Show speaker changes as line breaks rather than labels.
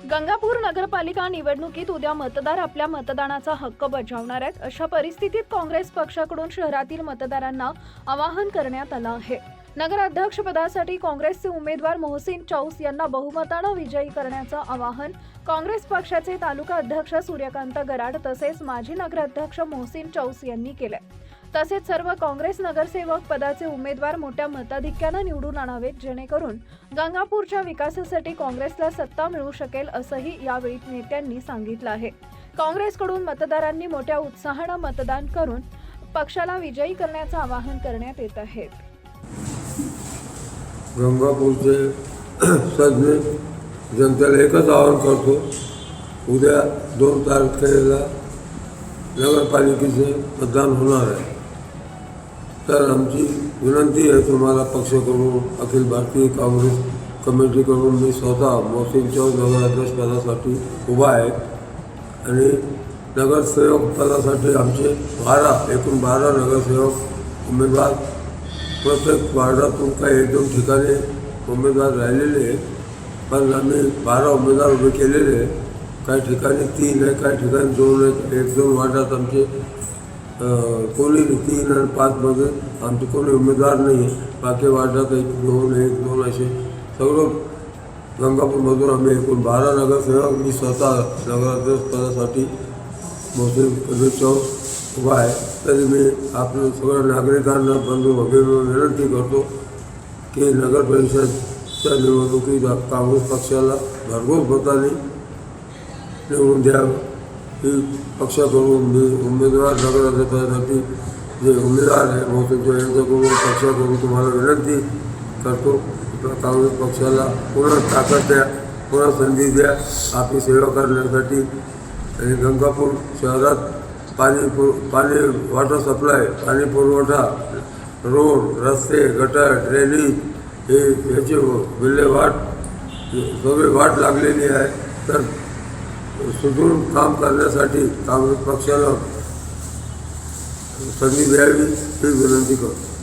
गंगापूर नगरपालिका निवडणुकीत उद्या मतदार आपल्या मतदानाचा हक्क बजावणार आहेत. अशा परिस्थितीत काँग्रेस पक्षाकडून शहरातील मतदारांना आवाहन करण्यात आलं आहे. नगराध्यक्षपदासाठी काँग्रेसचे उमेदवार मोहसिन चौस यांना बहुमतानं विजयी करण्याचं आवाहन काँग्रेस पक्षाचे तालुका अध्यक्ष सूर्यकांत गराड तसेच माजी नगराध्यक्ष मोहसिन चौस यांनी केलं तसेच सर्व काँग्रेस नगरसेवक पदाचे उमेदवार मोठ्या मताधिक्यानं निवडून आणावेत जेणेकरून गंगापूरच्या विकासासाठी काँग्रेसला सत्ता मिळू शकेल असंही यावेळी नेत्यांनी सांगितलं आहे. काँग्रेसकडून मतदारांनी मोठ्या उत्साहानं मतदान करून पक्षाला विजयी करण्याचं आवाहन करण्यात येत आहे.
गंगापूरचे जनतेला एकच आवाहन करतो उद्या दोन तारखेला नगरपालिकेचे मतदान होणार आहे. तर आमची विनंती आहे तुम्हाला पक्षाकडून अखिल भारतीय काँग्रेस कमिटीकडून मी स्वतः मोहसिन चौक नगराध्यक्ष पदासाठी उभा आहे. आणि नगरसेवक पदासाठी आमचे बारा एकूण बारा नगरसेवक उमेदवार. प्रत्येक वार्डातून काही एक दोन ठिकाणी उमेदवार राहिलेले आहेत. पण आम्ही बारा उमेदवार उभे केलेले आहे काही ठिकाणी तीन आहे काही ठिकाणी दोन आहेत. एक दोन वार्डात आमचे कोणी तीन आणि पाचमध्ये आमचे कोणी उमेदवार नाही आहे. बाकी वार्डात एक दोन एक दोन असे. सगळं गंगापूरमधून आम्ही एकूण बारा नगरसेवक मी स्वतः नगराध्यक्षपदासाठी मोहसिन कबीर चौक उभा आहे. तरी मी आपल्या सगळ्या नागरिकांना बंधू भगिनी विनंती करतो की नगर परिषदच्या निवडणुकीत काँग्रेस पक्षाला भरघोस मताने निवडून द्यावं. ही पक्षाकडून मी उमेदवार नगराध्यक्षासाठी जे उमेदवार आहे मोहसिन यांच्याकडून पक्षाकडून तुम्हाला विनंती करतो. काँग्रेस पक्षाला पूर्ण ताकद द्या पूर्ण संधी द्या. आपली सेवा करण्यासाठी आणि गंगापूर शहरात पाणी पु पाणी वॉटर सप्लाय पाणी पुरवठा रोड रस्ते गटर ड्रेनेज हे याची विल्हेवाट सगळी वाट लागलेली आहे. तर सुदृढ काम करण्यासाठी काँग्रेस पक्षाला संधी द्यावी ही विनंती करतो.